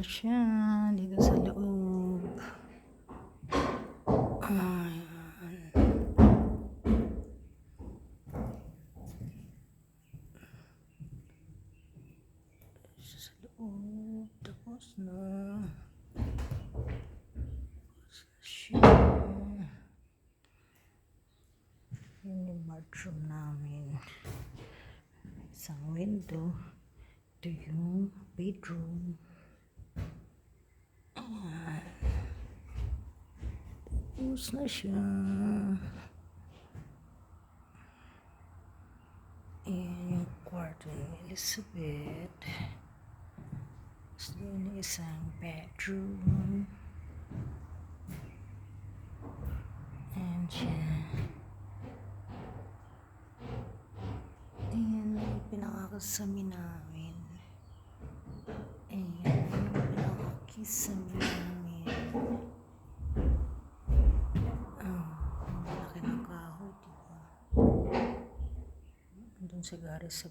siya dito sa loob. Ayan. Sa loob. Tapos na. Tapos na siya. Yun yung bathroom namin. Isang window. Ito yung bedroom. Tapos na siya. Ayan yung kwarto ni Elizabeth. Tapos yung isang bedroom. Ayan siya. Ayan yung pinakakasami namin. Ayan yung pinakakisami namin. chegar a esse